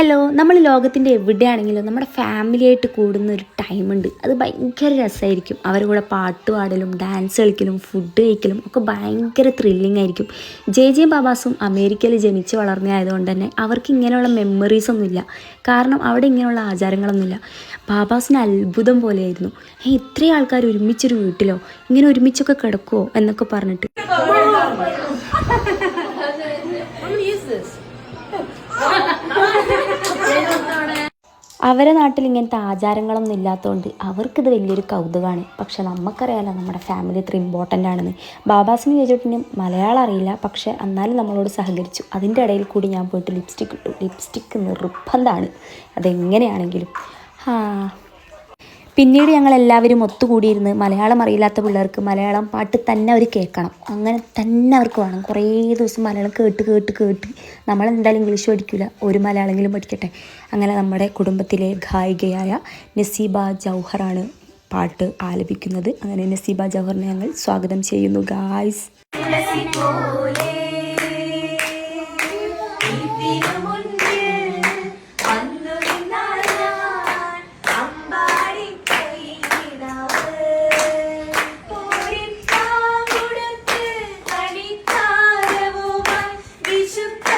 Hello നമ്മൾ ലോകത്തിന്റെ എവിടെയാണെങ്കിലും നമ്മുടെ ഫാമിലിയായിട്ട് കൂടുന്ന ഒരു ടൈമുണ്ട് അത് ഭയങ്കര രസമായിരിക്കും. അവരുടെ കൂടെ പാട്ട് പാടലും ഡാൻസ് കളിക്കലും ഫുഡ് കഴിക്കലും ഒക്കെ ഭയങ്കര ത്രില്ലിംഗ് ആയിരിക്കും. ജെ ജെ ബാബാസും അമേരിക്കയിൽ ജനിച്ച് വളർന്നതായതുകൊണ്ട് തന്നെ അവർക്ക് ഇങ്ങനെയുള്ള മെമ്മറീസ് ഒന്നുമില്ല കാരണം അവിടെ ഇങ്ങനെയുള്ള ആചാരങ്ങളൊന്നുമില്ല ബാബാസിന് അത്ഭുതം പോലെയായിരുന്നു. ഏ ഇത്രയും ആൾക്കാർ ഒരുമിച്ചൊരു വീട്ടിലോ? ഇങ്ങനെ ഒരുമിച്ചൊക്കെ കിടക്കുമോ എന്നൊക്കെ പറഞ്ഞിട്ട്. അവരെ നാട്ടിൽ ഇങ്ങനത്തെ ആചാരങ്ങളൊന്നും ഇല്ലാത്തതുകൊണ്ട് അവർക്കിത് വലിയൊരു കൗതുകമാണ് പക്ഷെ നമുക്കറിയാലോ നമ്മുടെ ഫാമിലി ഇത്ര ഇമ്പോർട്ടന്റ് ആണെന്ന്. ബാബാസിന് ചോദിച്ചിട്ടും മലയാളം അറിയില്ല. പക്ഷെ എന്നാലും നമ്മളോട് സഹകരിച്ചു. അതിന്റെ ഇടയിൽ കൂടി ഞാൻ പോയിട്ട് ലിപ്സ്റ്റിക് ഇട്ടു. ലിപ്സ്റ്റിക് നിർബന്ധമാണ് അതെങ്ങനെയാണെങ്കിലും. ആ പിന്നീട് ഞങ്ങൾ എല്ലാവരും ഒത്തുകൂടിയിരുന്ന് മലയാളം അറിയില്ലാത്ത പിള്ളേർക്ക് മലയാളം പാട്ട് തന്നെ അവർ കേൾക്കണം. അങ്ങനെ തന്നെ അവർക്ക് വേണം. കുറേ ദിവസം മലയാളം കേട്ട് കേട്ട് കേട്ട് നമ്മളെന്തായാലും ഇംഗ്ലീഷ് പഠിക്കില്ല ഒരു മലയാളമെങ്കിലും പഠിക്കട്ടെ. അങ്ങനെ നമ്മുടെ കുടുംബത്തിലെ ഗായികയായ നസീബ ജൗഹറാണ് പാട്ട് ആലപിക്കുന്നത്. അങ്ങനെ നസീബ ജൗഹറിനെ ഞങ്ങൾ സ്വാഗതം ചെയ്യുന്നു ഗായ്സ് പോലെ Görüşürüz.